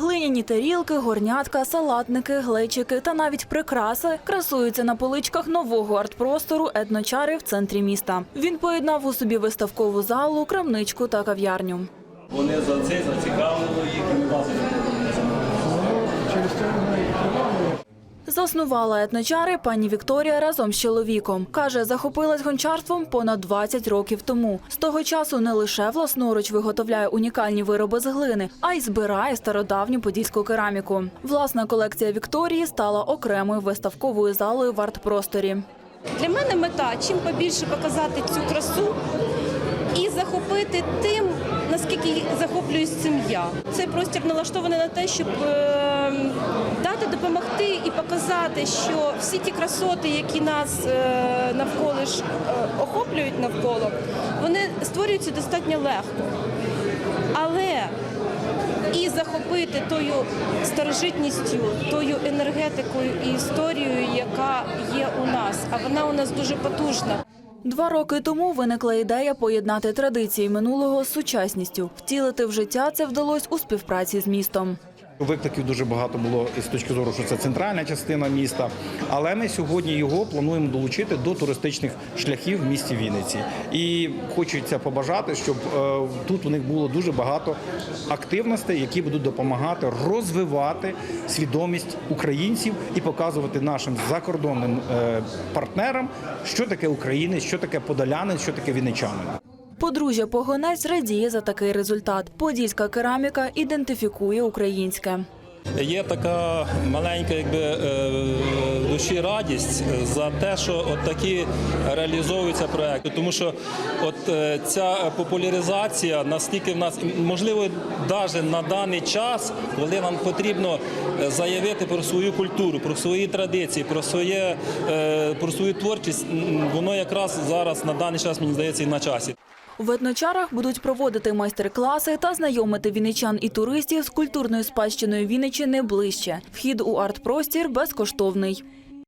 Глиняні тарілки, горнятка, салатники, глечики та навіть прикраси красуються на поличках нового арт-простору етночари в центрі міста. Він поєднав у собі виставкову залу, крамничку та кав'ярню. Вони за це зацікавили їх і власне. Заснувала етночари пані Вікторія разом з чоловіком. Каже, захопилась гончарством понад 20 років тому. З того часу не лише власноруч виготовляє унікальні вироби з глини, а й збирає стародавню подільську кераміку. Власна колекція Вікторії стала окремою виставковою залою в арт-просторі. Для мене мета чим побільше показати цю красу і захопити тим, наскільки захоплююсь цим я. Цей простір налаштований на те, щоб е, дати допомогти і показати, що всі ті красоти, які нас е, навколо е, охоплюють навколо, вони створюються достатньо легко. Але і захопити тою старожитністю, тою енергетикою і історією, яка є у нас. А вона у нас дуже потужна. Два роки тому виникла ідея поєднати традиції минулого з сучасністю. Втілити в життя це вдалося у співпраці з містом. Викликів дуже багато було з точки зору, що це центральна частина міста. Але ми сьогодні його плануємо долучити до туристичних шляхів в місті Вінниці. І хочеться побажати, щоб е, тут у них було дуже багато активностей, які будуть допомагати розвивати свідомість українців і показувати нашим закордонним е, партнерам, що таке українець, що таке подолянин, що таке вінничанин. Подружжя Погонець радіє за такий результат. Подільська кераміка ідентифікує українське. Є така маленька, якби е, душі радість за те, що от такі реалізовуються проекти. Тому що от е, ця популяризація настільки в нас можливо навіть на даний час, коли нам потрібно е, заявити про свою культуру, про свої традиції, про своє про свою творчість, воно якраз зараз на даний час мені здається і на часі. В етночарах будуть проводити майстер-класи та знайомити віничан і туристів з культурною спадщиною Вінничини ближче. Вхід у арт-простір безкоштовний.